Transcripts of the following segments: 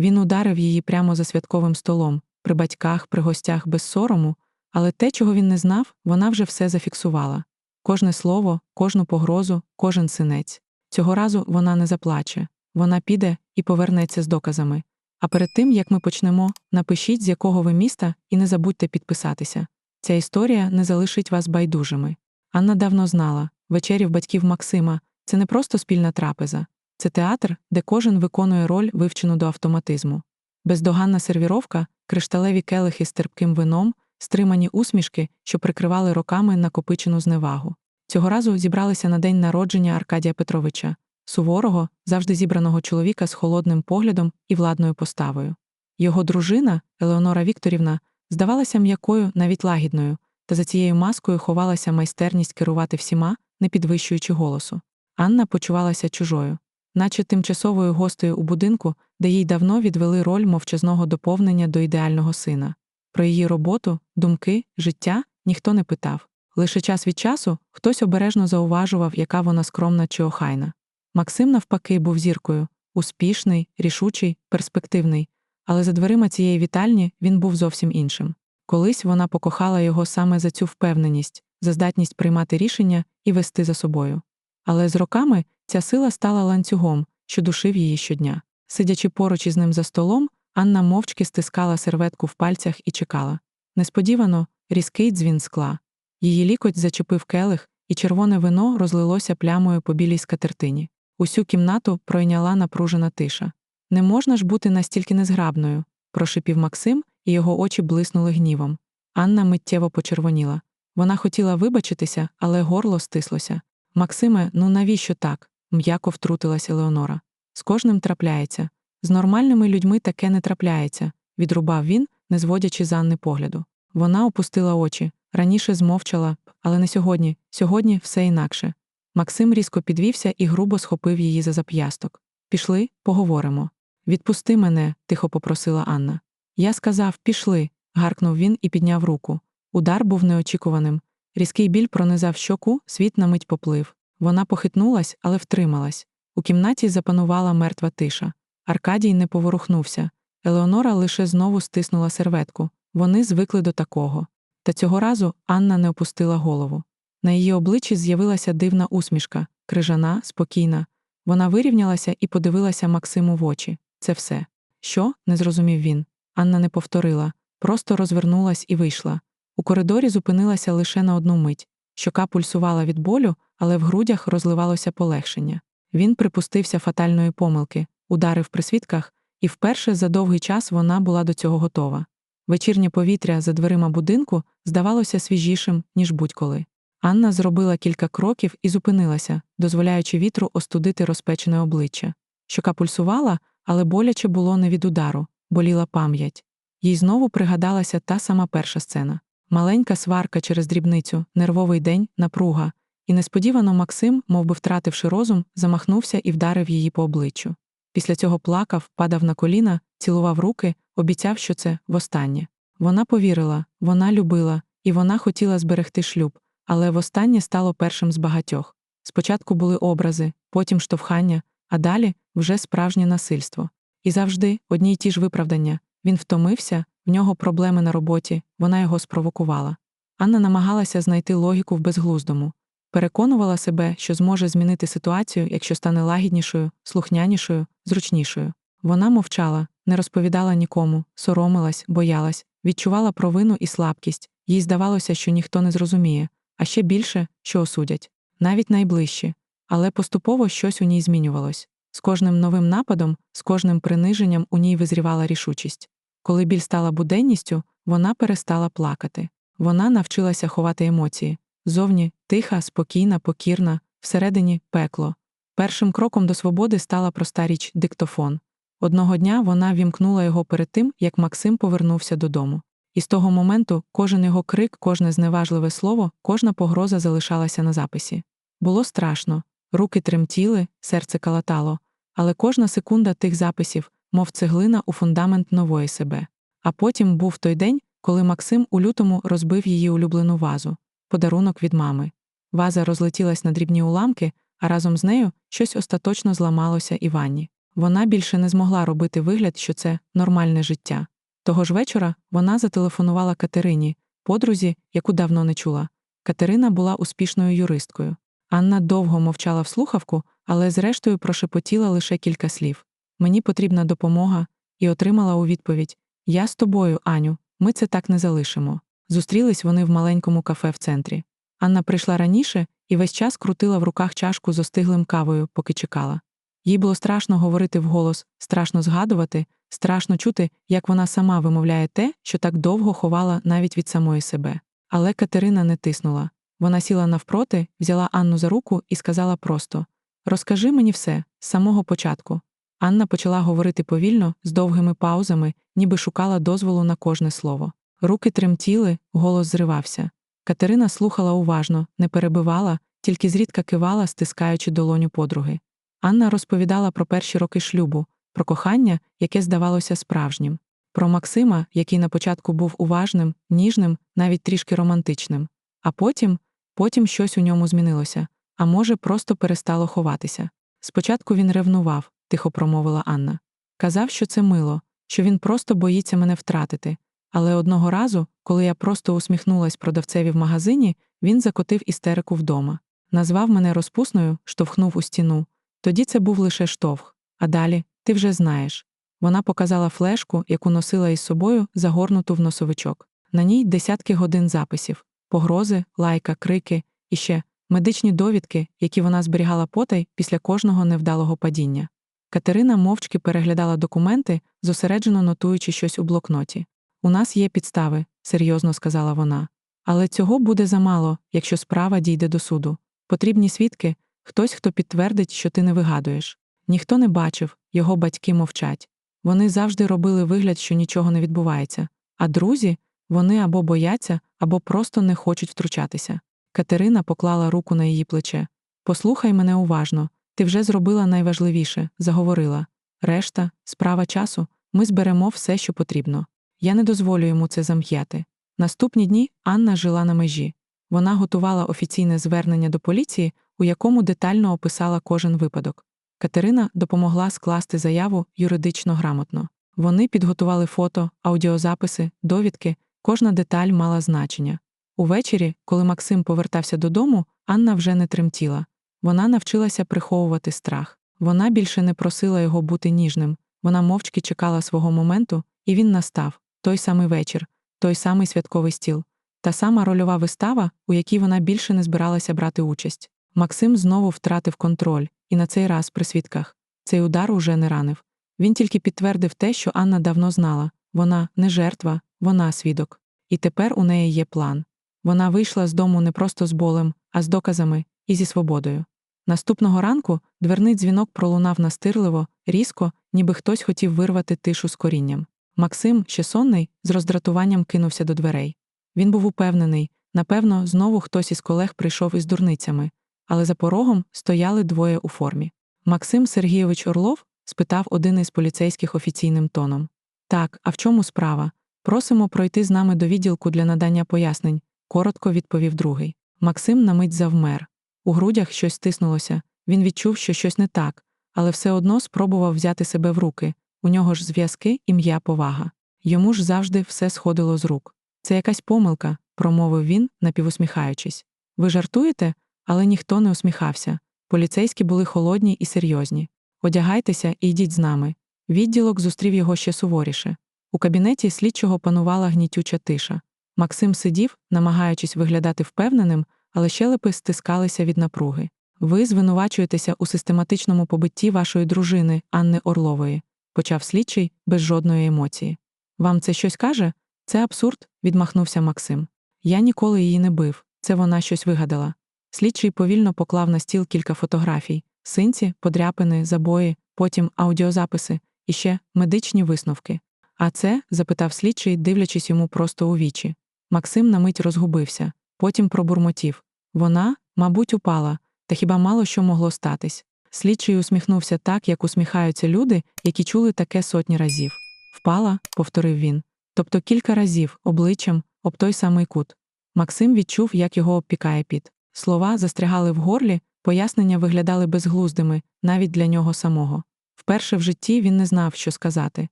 Він ударив її прямо за святковим столом, при батьках, при гостях без сорому, але те, чого він не знав, вона вже все зафіксувала. Кожне слово, кожну погрозу, кожен синець. Цього разу вона не заплаче, вона піде і повернеться з доказами. А перед тим, як ми почнемо, напишіть, з якого ви міста, і не забудьте підписатися. Ця історія не залишить вас байдужими. Анна давно знала вечерів батьків Максима це не просто спільна трапеза, це театр, де кожен виконує роль, вивчену до автоматизму. Бездоганна сервіровка, кришталеві келихи з терпким вином, стримані усмішки, що прикривали роками накопичену зневагу. Цього разу зібралися на день народження Аркадія Петровича, суворого, завжди зібраного чоловіка з холодним поглядом і владною поставою. Його дружина, Елеонора Вікторівна, здавалася м'якою, навіть лагідною, та за цією маскою ховалася майстерність керувати всіма, не підвищуючи голосу. Анна почувалася чужою, наче тимчасовою гостею у будинку, де їй давно відвели роль мовчазного доповнення до ідеального сина. Про її роботу, думки, життя ніхто не питав. Лише час від часу хтось обережно зауважував, яка вона скромна чи охайна. Максим, навпаки, був зіркою успішний, рішучий, перспективний, але за дверима цієї вітальні він був зовсім іншим. Колись вона покохала його саме за цю впевненість, за здатність приймати рішення і вести за собою. Але з роками ця сила стала ланцюгом, що душив її щодня. Сидячи поруч із ним за столом, Анна мовчки стискала серветку в пальцях і чекала. Несподівано різкий дзвін скла. Її лікоть зачепив келих, і червоне вино розлилося плямою по білій скатертині. Усю кімнату пройняла напружена тиша. Не можна ж бути настільки незграбною, прошипів Максим, і його очі блиснули гнівом. Анна миттєво почервоніла. Вона хотіла вибачитися, але горло стислося. Максиме, ну навіщо так? м'яко втрутилася Леонора. З кожним трапляється. З нормальними людьми таке не трапляється, відрубав він, не зводячи з Анни погляду. Вона опустила очі, раніше змовчала, але не сьогодні, сьогодні все інакше. Максим різко підвівся і грубо схопив її за зап'ясток. Пішли, поговоримо. Відпусти мене, тихо попросила Анна. Я сказав пішли, гаркнув він і підняв руку. Удар був неочікуваним. Різкий біль пронизав щоку, світ на мить поплив. Вона похитнулась, але втрималась. У кімнаті запанувала мертва тиша. Аркадій не поворухнувся. Елеонора лише знову стиснула серветку. Вони звикли до такого. Та цього разу Анна не опустила голову. На її обличчі з'явилася дивна усмішка, крижана, спокійна. Вона вирівнялася і подивилася Максиму в очі. Це все. Що? не зрозумів він. Анна не повторила, просто розвернулась і вийшла. У коридорі зупинилася лише на одну мить. Щока пульсувала від болю, але в грудях розливалося полегшення. Він припустився фатальної помилки, ударив при свідках, і вперше за довгий час вона була до цього готова. Вечірнє повітря за дверима будинку здавалося свіжішим, ніж будь-коли. Анна зробила кілька кроків і зупинилася, дозволяючи вітру остудити розпечене обличчя. Щока пульсувала, але боляче було не від удару, боліла пам'ять. Їй знову пригадалася та сама перша сцена. Маленька сварка через дрібницю, нервовий день, напруга, і несподівано Максим, мов би втративши розум, замахнувся і вдарив її по обличчю. Після цього плакав, падав на коліна, цілував руки, обіцяв, що це востаннє. Вона повірила, вона любила, і вона хотіла зберегти шлюб, але востаннє стало першим з багатьох. Спочатку були образи, потім штовхання, а далі вже справжнє насильство. І завжди одні й ті ж виправдання. Він втомився, в нього проблеми на роботі, вона його спровокувала. Анна намагалася знайти логіку в безглуздому, переконувала себе, що зможе змінити ситуацію, якщо стане лагіднішою, слухнянішою, зручнішою. Вона мовчала, не розповідала нікому, соромилась, боялась, відчувала провину і слабкість, їй здавалося, що ніхто не зрозуміє, а ще більше, що осудять, навіть найближчі. Але поступово щось у ній змінювалось. З кожним новим нападом, з кожним приниженням у ній визрівала рішучість. Коли біль стала буденністю, вона перестала плакати. Вона навчилася ховати емоції. Зовні тиха, спокійна, покірна, всередині пекло. Першим кроком до свободи стала проста річ диктофон. Одного дня вона вімкнула його перед тим, як Максим повернувся додому. І з того моменту кожен його крик, кожне зневажливе слово, кожна погроза залишалася на записі. Було страшно, руки тремтіли, серце калатало, але кожна секунда тих записів, мов цеглина у фундамент нової себе. А потім був той день, коли Максим у лютому розбив її улюблену вазу, подарунок від мами. Ваза розлетілась на дрібні уламки, а разом з нею щось остаточно зламалося і ванні. Вона більше не змогла робити вигляд, що це нормальне життя. Того ж вечора вона зателефонувала Катерині, подрузі, яку давно не чула. Катерина була успішною юристкою. Анна довго мовчала в слухавку, але зрештою прошепотіла лише кілька слів. Мені потрібна допомога, і отримала у відповідь Я з тобою, Аню, ми це так не залишимо. Зустрілись вони в маленькому кафе в центрі. Анна прийшла раніше і весь час крутила в руках чашку з остиглим кавою, поки чекала. Їй було страшно говорити вголос, страшно згадувати, страшно чути, як вона сама вимовляє те, що так довго ховала навіть від самої себе. Але Катерина не тиснула. Вона сіла навпроти, взяла Анну за руку і сказала просто Розкажи мені все з самого початку. Анна почала говорити повільно, з довгими паузами, ніби шукала дозволу на кожне слово. Руки тремтіли, голос зривався. Катерина слухала уважно, не перебивала, тільки зрідка кивала, стискаючи долоню подруги. Анна розповідала про перші роки шлюбу, про кохання, яке здавалося справжнім, про Максима, який на початку був уважним, ніжним, навіть трішки романтичним, а потім, потім щось у ньому змінилося, а може, просто перестало ховатися. Спочатку він ревнував, тихо промовила Анна. Казав, що це мило, що він просто боїться мене втратити. Але одного разу, коли я просто усміхнулась продавцеві в магазині, він закотив істерику вдома. Назвав мене розпусною, штовхнув у стіну. Тоді це був лише штовх. А далі ти вже знаєш. Вона показала флешку, яку носила із собою, загорнуту в носовичок. На ній десятки годин записів, погрози, лайка, крики і ще медичні довідки, які вона зберігала потай після кожного невдалого падіння. Катерина мовчки переглядала документи, зосереджено нотуючи щось у блокноті. У нас є підстави, серйозно сказала вона. Але цього буде замало, якщо справа дійде до суду. Потрібні свідки, хтось, хто підтвердить, що ти не вигадуєш. Ніхто не бачив, його батьки мовчать. Вони завжди робили вигляд, що нічого не відбувається. А друзі, вони або бояться, або просто не хочуть втручатися. Катерина поклала руку на її плече. Послухай мене уважно, ти вже зробила найважливіше, заговорила. Решта, справа часу, ми зберемо все, що потрібно. Я не дозволю йому це зам'яти. Наступні дні Анна жила на межі. Вона готувала офіційне звернення до поліції, у якому детально описала кожен випадок. Катерина допомогла скласти заяву юридично грамотно. Вони підготували фото, аудіозаписи, довідки, кожна деталь мала значення. Увечері, коли Максим повертався додому, Анна вже не тремтіла. Вона навчилася приховувати страх. Вона більше не просила його бути ніжним. Вона мовчки чекала свого моменту, і він настав той самий вечір, той самий святковий стіл, та сама рольова вистава, у якій вона більше не збиралася брати участь. Максим знову втратив контроль, і на цей раз при свідках. Цей удар уже не ранив. Він тільки підтвердив те, що Анна давно знала вона не жертва, вона свідок. І тепер у неї є план. Вона вийшла з дому не просто з болем, а з доказами і зі свободою. Наступного ранку дверний дзвінок пролунав настирливо, різко, ніби хтось хотів вирвати тишу з корінням. Максим, ще сонний, з роздратуванням кинувся до дверей. Він був упевнений напевно, знову хтось із колег прийшов із дурницями, але за порогом стояли двоє у формі. Максим Сергійович Орлов спитав один із поліцейських офіційним тоном Так, а в чому справа? Просимо пройти з нами до відділку для надання пояснень, коротко відповів другий. Максим на мить завмер. У грудях щось стиснулося, він відчув, що щось не так, але все одно спробував взяти себе в руки. У нього ж зв'язки, ім'я, повага. Йому ж завжди все сходило з рук. Це якась помилка, промовив він, напівусміхаючись. Ви жартуєте? Але ніхто не усміхався. Поліцейські були холодні і серйозні. Одягайтеся і йдіть з нами. Відділок зустрів його ще суворіше. У кабінеті слідчого панувала гнітюча тиша. Максим сидів, намагаючись виглядати впевненим, але щелепи стискалися від напруги. Ви звинувачуєтеся у систематичному побитті вашої дружини, Анни Орлової, почав слідчий без жодної емоції. Вам це щось каже? Це абсурд, відмахнувся Максим. Я ніколи її не бив, це вона щось вигадала. Слідчий повільно поклав на стіл кілька фотографій, синці, подряпини, забої, потім аудіозаписи і ще медичні висновки. А це? запитав слідчий, дивлячись йому просто у вічі. Максим на мить розгубився, потім пробурмотів. Вона, мабуть, упала, та хіба мало що могло статись. Слідчий усміхнувся так, як усміхаються люди, які чули таке сотні разів. Впала, повторив він. Тобто кілька разів, обличчям, об той самий кут. Максим відчув, як його обпікає піт. Слова застрягали в горлі, пояснення виглядали безглуздими, навіть для нього самого. Вперше в житті він не знав, що сказати.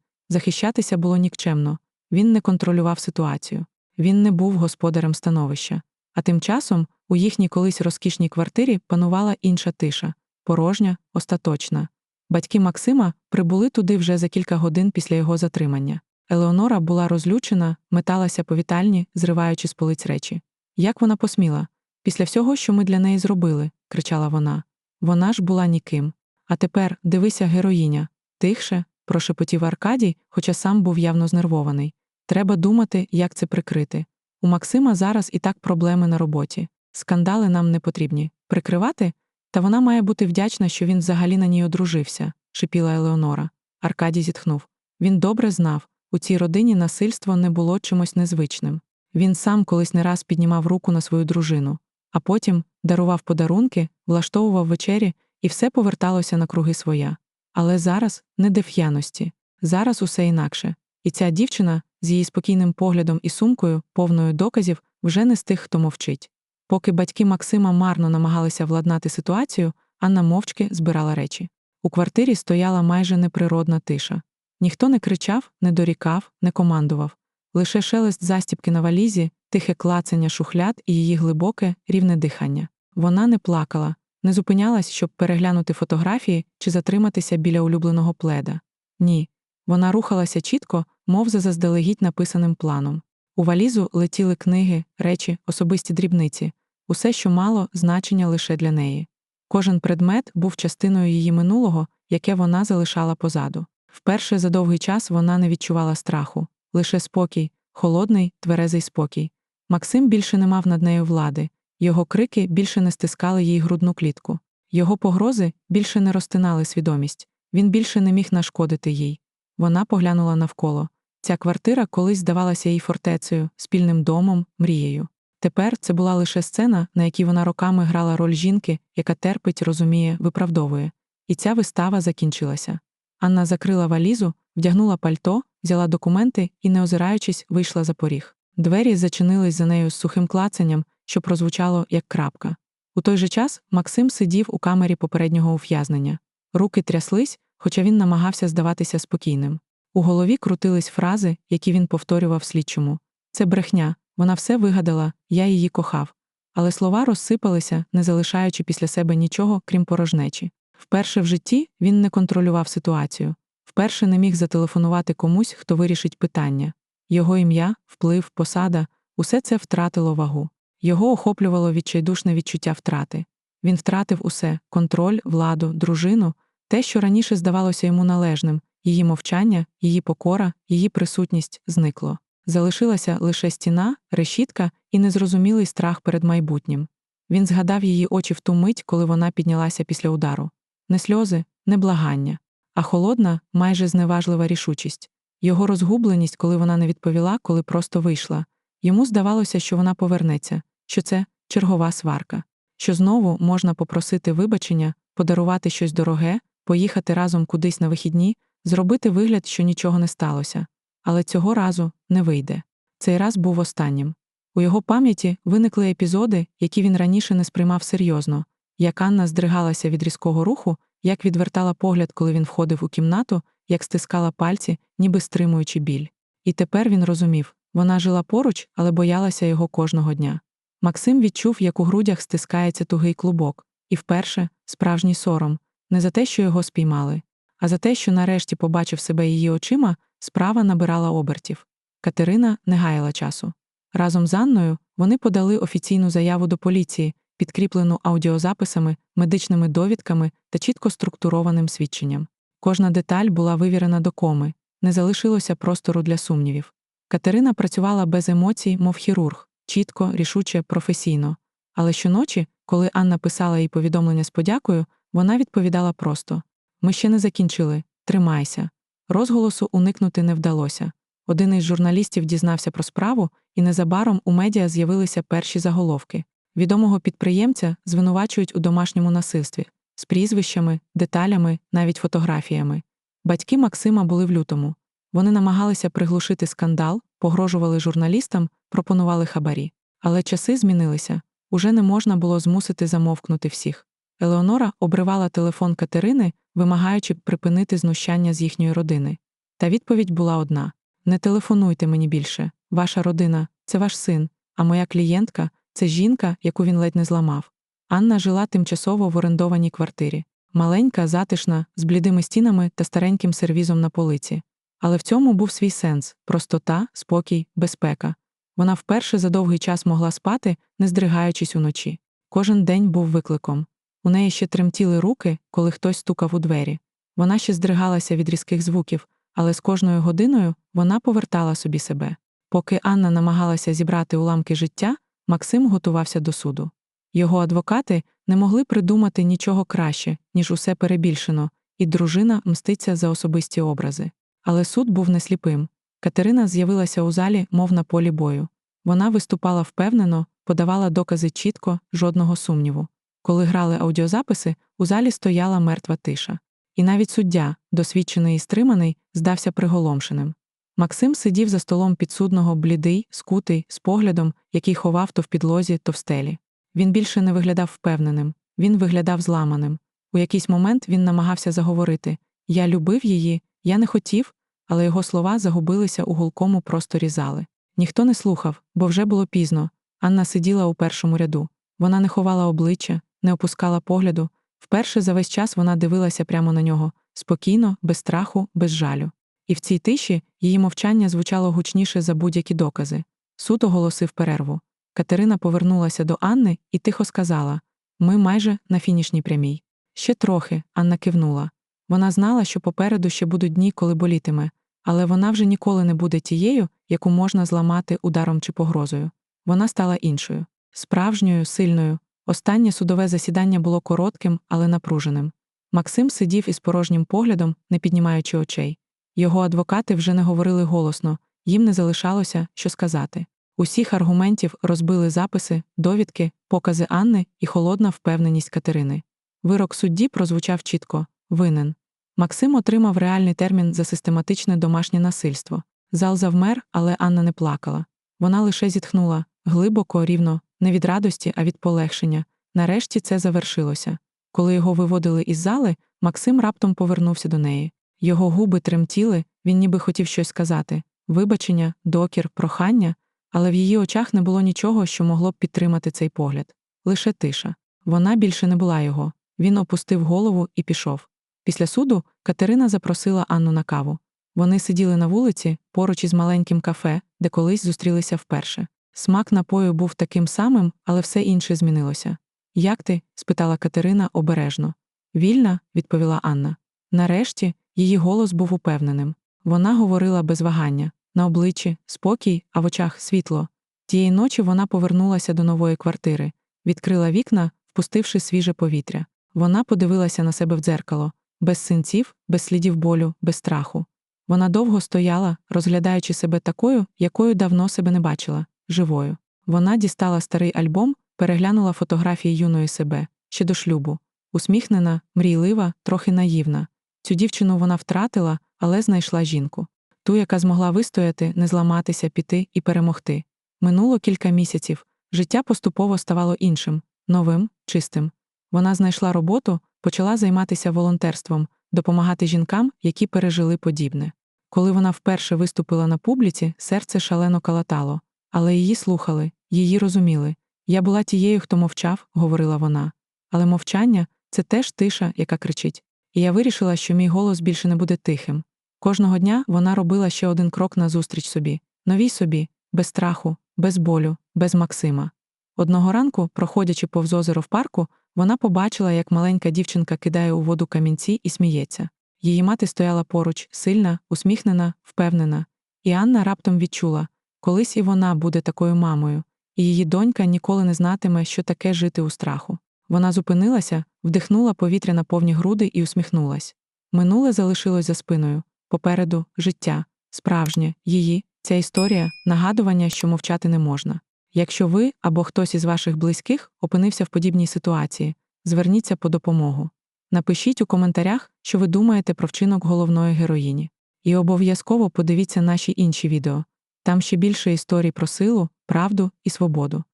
Захищатися було нікчемно. Він не контролював ситуацію. Він не був господарем становища. А тим часом у їхній колись розкішній квартирі панувала інша тиша порожня, остаточна. Батьки Максима прибули туди вже за кілька годин після його затримання. Елеонора була розлючена, металася по вітальні, зриваючи з полиць речі. Як вона посміла? Після всього, що ми для неї зробили, кричала вона. Вона ж була ніким. А тепер дивися, героїня. Тихше, прошепотів Аркадій, хоча сам був явно знервований. Треба думати, як це прикрити. У Максима зараз і так проблеми на роботі. Скандали нам не потрібні. Прикривати? Та вона має бути вдячна, що він взагалі на ній одружився, шипіла Елеонора. Аркадій зітхнув. Він добре знав, у цій родині насильство не було чимось незвичним. Він сам колись не раз піднімав руку на свою дружину, а потім дарував подарунки, влаштовував вечері, і все поверталося на круги своя. Але зараз не деф'яності, зараз усе інакше. І ця дівчина з її спокійним поглядом і сумкою, повною доказів, вже не з тих, хто мовчить. Поки батьки Максима марно намагалися владнати ситуацію, Анна мовчки збирала речі. У квартирі стояла майже неприродна тиша. Ніхто не кричав, не дорікав, не командував. Лише шелест застіпки на валізі, тихе клацання шухляд і її глибоке, рівне дихання. Вона не плакала, не зупинялась, щоб переглянути фотографії чи затриматися біля улюбленого пледа. Ні. Вона рухалася чітко, мов за заздалегідь написаним планом. У валізу летіли книги, речі, особисті дрібниці, усе, що мало значення лише для неї. Кожен предмет був частиною її минулого, яке вона залишала позаду. Вперше за довгий час вона не відчувала страху, лише спокій, холодний, тверезий спокій. Максим більше не мав над нею влади, його крики більше не стискали їй грудну клітку, його погрози більше не розтинали свідомість, він більше не міг нашкодити їй. Вона поглянула навколо. Ця квартира колись здавалася їй фортецею, спільним домом, мрією. Тепер це була лише сцена, на якій вона роками грала роль жінки, яка терпить, розуміє, виправдовує. І ця вистава закінчилася. Анна закрила валізу, вдягнула пальто, взяла документи і, не озираючись, вийшла за поріг. Двері зачинились за нею з сухим клацанням, що прозвучало як крапка. У той же час Максим сидів у камері попереднього ув'язнення. Руки тряслись, хоча він намагався здаватися спокійним. У голові крутились фрази, які він повторював слідчому. Це брехня, вона все вигадала, я її кохав. Але слова розсипалися, не залишаючи після себе нічого, крім порожнечі. Вперше в житті він не контролював ситуацію, вперше не міг зателефонувати комусь, хто вирішить питання. Його ім'я, вплив, посада усе це втратило вагу. Його охоплювало відчайдушне відчуття втрати. Він втратив усе контроль, владу, дружину, те, що раніше здавалося йому належним, її мовчання, її покора, її присутність зникло. Залишилася лише стіна, решітка і незрозумілий страх перед майбутнім. Він згадав її очі в ту мить, коли вона піднялася після удару. Не сльози, не благання, а холодна, майже зневажлива рішучість. Його розгубленість, коли вона не відповіла, коли просто вийшла. Йому здавалося, що вона повернеться, що це чергова сварка, що знову можна попросити вибачення, подарувати щось дороге, поїхати разом кудись на вихідні, зробити вигляд, що нічого не сталося. Але цього разу не вийде. Цей раз був останнім. У його пам'яті виникли епізоди, які він раніше не сприймав серйозно, як Анна здригалася від різкого руху, як відвертала погляд, коли він входив у кімнату, як стискала пальці, ніби стримуючи біль. І тепер він розумів вона жила поруч, але боялася його кожного дня. Максим відчув, як у грудях стискається тугий клубок, і вперше справжній сором, не за те, що його спіймали, а за те, що нарешті побачив себе її очима, справа набирала обертів. Катерина не гаяла часу. Разом з Анною вони подали офіційну заяву до поліції, підкріплену аудіозаписами, медичними довідками та чітко структурованим свідченням. Кожна деталь була вивірена до коми, не залишилося простору для сумнівів. Катерина працювала без емоцій, мов хірург, чітко, рішуче, професійно. Але щоночі, коли Анна писала їй повідомлення з подякою, вона відповідала просто: Ми ще не закінчили, тримайся. Розголосу уникнути не вдалося. Один із журналістів дізнався про справу, і незабаром у медіа з'явилися перші заголовки. Відомого підприємця звинувачують у домашньому насильстві з прізвищами, деталями, навіть фотографіями. Батьки Максима були в лютому. Вони намагалися приглушити скандал, погрожували журналістам, пропонували хабарі. Але часи змінилися уже не можна було змусити замовкнути всіх. Елеонора обривала телефон Катерини, вимагаючи припинити знущання з їхньої родини. Та відповідь була одна: не телефонуйте мені більше. Ваша родина це ваш син, а моя клієнтка це жінка, яку він ледь не зламав. Анна жила тимчасово в орендованій квартирі. Маленька, затишна, з блідими стінами та стареньким сервізом на полиці. Але в цьому був свій сенс простота, спокій, безпека. Вона вперше за довгий час могла спати, не здригаючись уночі. Кожен день був викликом. У неї ще тремтіли руки, коли хтось стукав у двері. Вона ще здригалася від різких звуків, але з кожною годиною вона повертала собі себе. Поки Анна намагалася зібрати уламки життя, Максим готувався до суду. Його адвокати не могли придумати нічого краще, ніж усе перебільшено, і дружина мститься за особисті образи. Але суд був не сліпим. Катерина з'явилася у залі, мов на полі бою. Вона виступала впевнено, подавала докази чітко, жодного сумніву. Коли грали аудіозаписи, у залі стояла мертва тиша. І навіть суддя, досвідчений і стриманий, здався приголомшеним. Максим сидів за столом підсудного блідий, скутий, з поглядом, який ховав то в підлозі, то в стелі. Він більше не виглядав впевненим, він виглядав зламаним. У якийсь момент він намагався заговорити Я любив її, я не хотів, але його слова загубилися у гулкому просторі зали. Ніхто не слухав, бо вже було пізно. Анна сиділа у першому ряду. Вона не ховала обличчя, не опускала погляду. Вперше за весь час вона дивилася прямо на нього спокійно, без страху, без жалю. І в цій тиші її мовчання звучало гучніше за будь-які докази. Суд оголосив перерву. Катерина повернулася до Анни і тихо сказала Ми майже на фінішній прямій. Ще трохи, Анна кивнула. Вона знала, що попереду ще будуть дні, коли болітиме, але вона вже ніколи не буде тією, яку можна зламати ударом чи погрозою. Вона стала іншою, справжньою, сильною. Останнє судове засідання було коротким, але напруженим. Максим сидів із порожнім поглядом, не піднімаючи очей. Його адвокати вже не говорили голосно, їм не залишалося, що сказати. Усіх аргументів розбили записи, довідки, покази Анни і холодна впевненість Катерини. Вирок судді прозвучав чітко винен. Максим отримав реальний термін за систематичне домашнє насильство. Зал завмер, але Анна не плакала. Вона лише зітхнула глибоко, рівно, не від радості, а від полегшення. Нарешті це завершилося. Коли його виводили із зали, Максим раптом повернувся до неї. Його губи тремтіли, він ніби хотів щось сказати вибачення, докір, прохання, але в її очах не було нічого, що могло б підтримати цей погляд. Лише тиша. Вона більше не була його. Він опустив голову і пішов. Після суду Катерина запросила Анну на каву. Вони сиділи на вулиці поруч із маленьким кафе, де колись зустрілися вперше. Смак напою був таким самим, але все інше змінилося. Як ти? спитала Катерина обережно. Вільна, відповіла Анна. Нарешті її голос був упевненим. Вона говорила без вагання, на обличчі спокій, а в очах світло. Тієї ночі вона повернулася до нової квартири, відкрила вікна, впустивши свіже повітря. Вона подивилася на себе в дзеркало, без синців, без слідів болю, без страху. Вона довго стояла, розглядаючи себе такою, якою давно себе не бачила, живою. Вона дістала старий альбом, переглянула фотографії юної себе ще до шлюбу, усміхнена, мрійлива, трохи наївна. Цю дівчину вона втратила, але знайшла жінку ту, яка змогла вистояти, не зламатися, піти і перемогти. Минуло кілька місяців, життя поступово ставало іншим, новим, чистим. Вона знайшла роботу, почала займатися волонтерством, допомагати жінкам, які пережили подібне. Коли вона вперше виступила на публіці, серце шалено калатало, але її слухали, її розуміли. Я була тією, хто мовчав, говорила вона. Але мовчання це теж тиша, яка кричить. І я вирішила, що мій голос більше не буде тихим. Кожного дня вона робила ще один крок назустріч собі, новій собі, без страху, без болю, без Максима. Одного ранку, проходячи повз озеро в парку, вона побачила, як маленька дівчинка кидає у воду камінці і сміється. Її мати стояла поруч, сильна, усміхнена, впевнена. І Анна раптом відчула колись і вона буде такою мамою, і її донька ніколи не знатиме, що таке жити у страху. Вона зупинилася, вдихнула повітря на повні груди і усміхнулась. Минуле залишилось за спиною. Попереду життя, справжнє, її, ця історія, нагадування, що мовчати не можна. Якщо ви або хтось із ваших близьких опинився в подібній ситуації, зверніться по допомогу. Напишіть у коментарях, що ви думаєте про вчинок головної героїні. І обов'язково подивіться наші інші відео. Там ще більше історій про силу, правду і свободу.